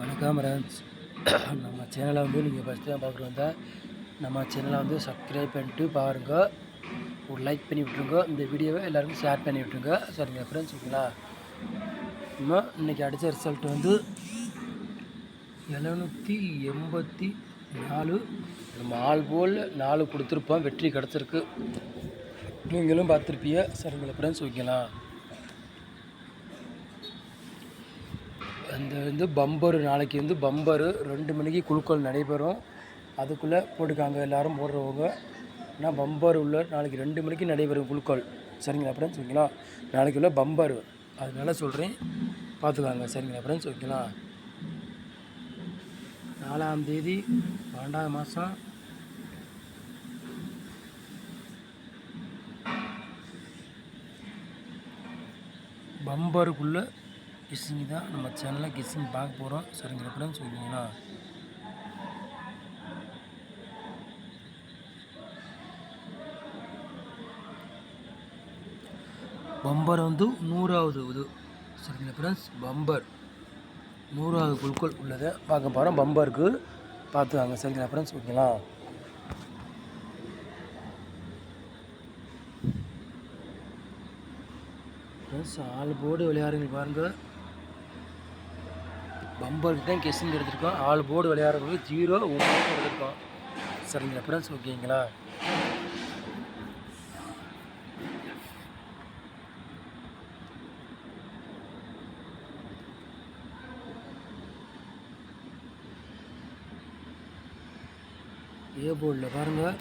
வணக்கம் ரன்ஸ் நம்ம சேனலை வந்து நீங்கள் ஃபஸ்ட்டு தான் பார்க்குறது வந்தால் நம்ம சேனலை வந்து சப்ஸ்கிரைப் பண்ணிட்டு பாருங்க. ஒரு லைக் பண்ணி விட்ருங்க இந்த வீடியோவை எல்லாருக்கும் ஷேர் பண்ணி விட்ருங்க சரிங்க ஃப்ரெண்ட்ஸ் ஓகேங்களா? நம்ம இன்றைக்கி அடித்த ரிசல்ட் வந்து எழுநூற்றி எண்பத்தி நாலு. நம்ம ஆள் போல் நாலு கொடுத்துருப்போம். வெற்றி கிடச்சிருக்கு. நீங்களும் பார்த்துருப்பீங்க. சரிங்களா ஃப்ரெண்ட்ஸ் ஓகேங்களா? அந்த வந்து பம்பரு நாளைக்கு வந்து பம்பரு ரெண்டு மணிக்கு குழுக்கள் நடைபெறும். அதுக்குள்ளே போட்டுக்காங்க எல்லாரும் போடுறவங்க. ஆனால் பம்பர் உள்ள நாளைக்கு ரெண்டு மணிக்கு நடைபெறும் குழுக்கள். சரிங்களா ஃப்ரெண்ட்ஸ் ஓகேங்களா? நாளைக்கு உள்ள பம்பரு. அதனால சொல்கிறேன் பார்த்துக்காங்க சரிங்களா ஃப்ரெண்ட்ஸ் ஓகேங்களா? நாலாம் தேதி பன்னெண்டாவது மாதம் பம்பருக்குள்ளே கிஸ்ஸிங் தான் நம்ம சேனலில் கிஸ்ஸிங் பார்க்க போகிறோம் சரிங்களா ஃப்ரெண்ட்ஸ் சொல்லுவீங்களா பம்பர் வந்து நூறாவது இது. சரிங்களா ஃப்ரெண்ட்ஸ் பம்பர். நூறாவது குழுக்கள் உள்ளதை பார்க்க போகிறோம் பம்பருக்கு பார்த்துக்காங்க சரிங்களா ஃப்ரெண்ட்ஸ் ஓகேங்களா? ஃப்ரெண்ட்ஸ் ஆள் போடு விளையாடுங்க பாருங்கள். பம்பருக்கு தான் கெஸ்ஸிங் எடுத்திருக்கோம். ஆள் போர்டு விளையாடுறவங்களுக்கு ஜீரோ ஒன்று எடுத்திருக்கோம். சரிங்க ரெஃபரன்ஸ் ஓகேங்களா ஏ போர்டில் பாருங்கள்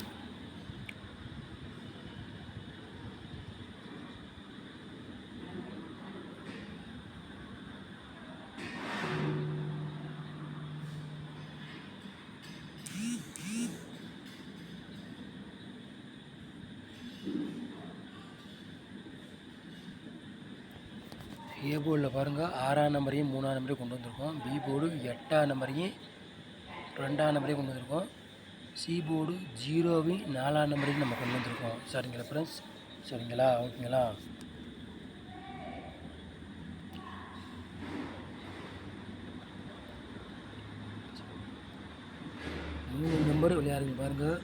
ஏ போர்டில் பாருங்கள் ஆறாம் நம்பரையும் மூணாம் நம்பரையும் கொண்டு வந்திருக்கோம். பி போர்டு எட்டாம் நம்பரையும் ரெண்டாம் நம்பரையும் கொண்டு வந்திருக்கோம். சி போர்டு ஜீரோவையும் நாலாம் நம்பரையும் நம்ம கொண்டு வந்திருக்கோம். சரிங்களா ஃப்ரெண்ட்ஸ் சரிங்களா? ஓகேங்களா? மூணு நம்பர் விளையாடுங்க பாருங்கள்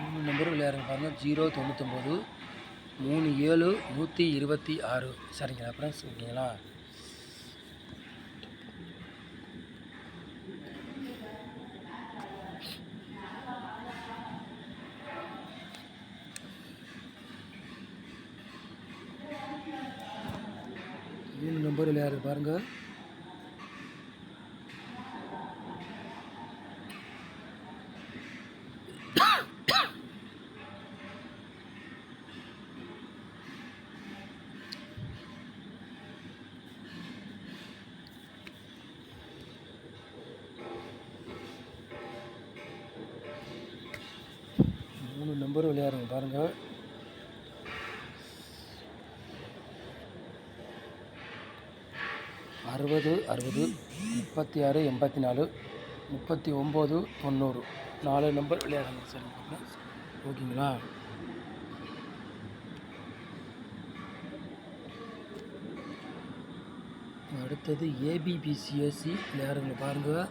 மூணு நம்பர் விளையாடுங்க பாருங்கள் ஜீரோ தொண்ணூத்தொம்பது மூணு ஏழு நூற்றி இருபத்தி ஆறு. சரிங்களா ரெஃபரன்ஸ் ஓகேங்களா? மூணு நம்பர் விளையாடுறது பாருங்கள் மூணு நம்பர் விளையாடுங்க பாருங்கள் அறுபது அறுபது முப்பத்தி ஆறு எண்பத்தி நாலு முப்பத்தி ஒம்பது தொண்ணூறு. நாலு நம்பர் விளையாடுங்க சரிங்க ஓகேங்களா? அடுத்தது ஏபிபிசிஎஸ்சி விளையாடுங்க பாருங்கள்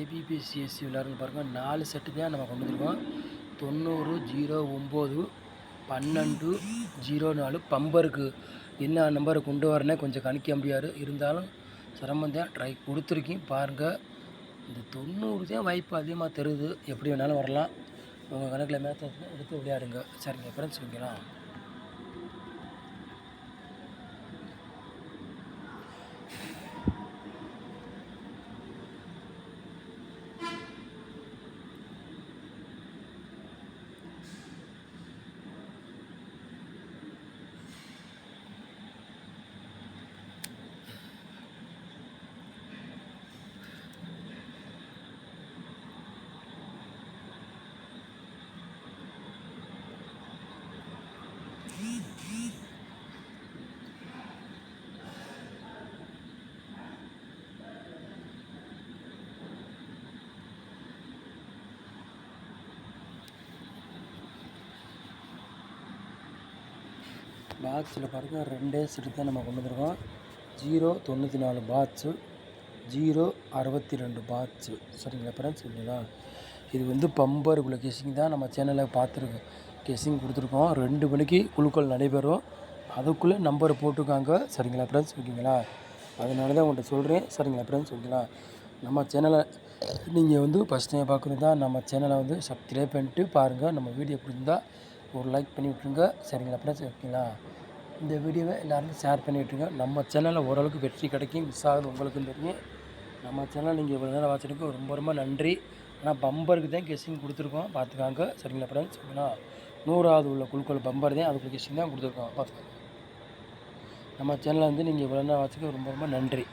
ஏபிபிசிஎஸ்சி விளாட்றது பாருங்கள் நாலு செட்டு தான் நம்ம கொண்டு வந்துருக்கோம். தொண்ணூறு ஜீரோ ஒம்பது பன்னெண்டு ஜீரோ நாலு. பம்பருக்கு என்ன நம்பரை கொண்டு வரனே கொஞ்சம் கணிக்க முடியாது. இருந்தாலும் சிரமம் தான். ட்ரை கொடுத்துருக்கேன். பாருங்கள் இந்த தொண்ணூறு தான் வாய்ப்பு அதிகமாக தருது. எப்படி வேணாலும் வரலாம். உங்கள் கணக்கில் மேத்த எடுத்து விளையாடுங்க. சரிங்க ஃப்ரெண்ட்ஸ் ஓகேங்களா? பாக்ஸில் பாருங்கள் ரெண்டே செட்டு தான் நம்ம கொண்டு வந்துருக்கோம் ஜீரோ தொண்ணூற்றி நாலு பாட்ஸு ஜீரோ அறுபத்தி ரெண்டு பாட்ஸு சரிங்களா ஃப்ரெண்ட்ஸ் சரிங்களா இது வந்து பம்பருக்குள்ள கெஸிங் தான் நம்ம சேனலில் பார்த்துருக்கோம். கெஸிங் கொடுத்துருக்கோம். ரெண்டு மணிக்கு குழுக்கள் நடைபெறும். அதுக்குள்ளே நம்பர் போட்டிருக்காங்க. சரிங்களா ஃப்ரெண்ட்ஸ் ஓகேங்களா? அதனால தான் உங்கள்கிட்ட சொல்கிறேன் சரிங்களா ஃப்ரெண்ட்ஸ் ஓகேங்களா? நம்ம சேனலை நீங்கள் வந்து ஃபஸ்ட் டைம் பார்க்குறது தான். நம்ம சேனலை வந்து சப்ஸ்கிரைப் பண்ணிட்டு பாருங்கள் நம்ம வீடியோ பிடிச்சிருந்தா ஒரு லைக் பண்ணி விட்ருங்க சரிங்களா ஃப்ரெண்ட்ஸ் ஓகேங்களா? இந்த வீடியோவை எல்லாருக்கும் ஷேர் பண்ணி விட்ருங்க நம்ம சேனலில் ஓரளவுக்கு வெற்றி கிடைக்கும். மிஸ் ஆகுது உங்களுக்கும் தெரியும். நம்ம சேனல் நீங்கள் இவ்வளோ நேரம் வாட்சிருக்கு ரொம்ப ரொம்ப நன்றி. ஆனால் பம்பருக்கு தான் கெஸ்ஸிங் கொடுத்துருக்கோம். பார்த்துக்காங்க. சரிங்களா ஃப்ரெண்ட்ஸ் ஓகேங்களா நூறாவது உள்ள குழுக்கள் பம்பர் தான். அதுக்கு கெஸ்ஸிங் தான் கொடுத்துருக்கோம். பார்த்துக்கோங்க. நம்ம சேனலை வந்து நீங்கள் இவ்வளோ நேரம் வாட்சிக்க ரொம்ப ரொம்ப நன்றி.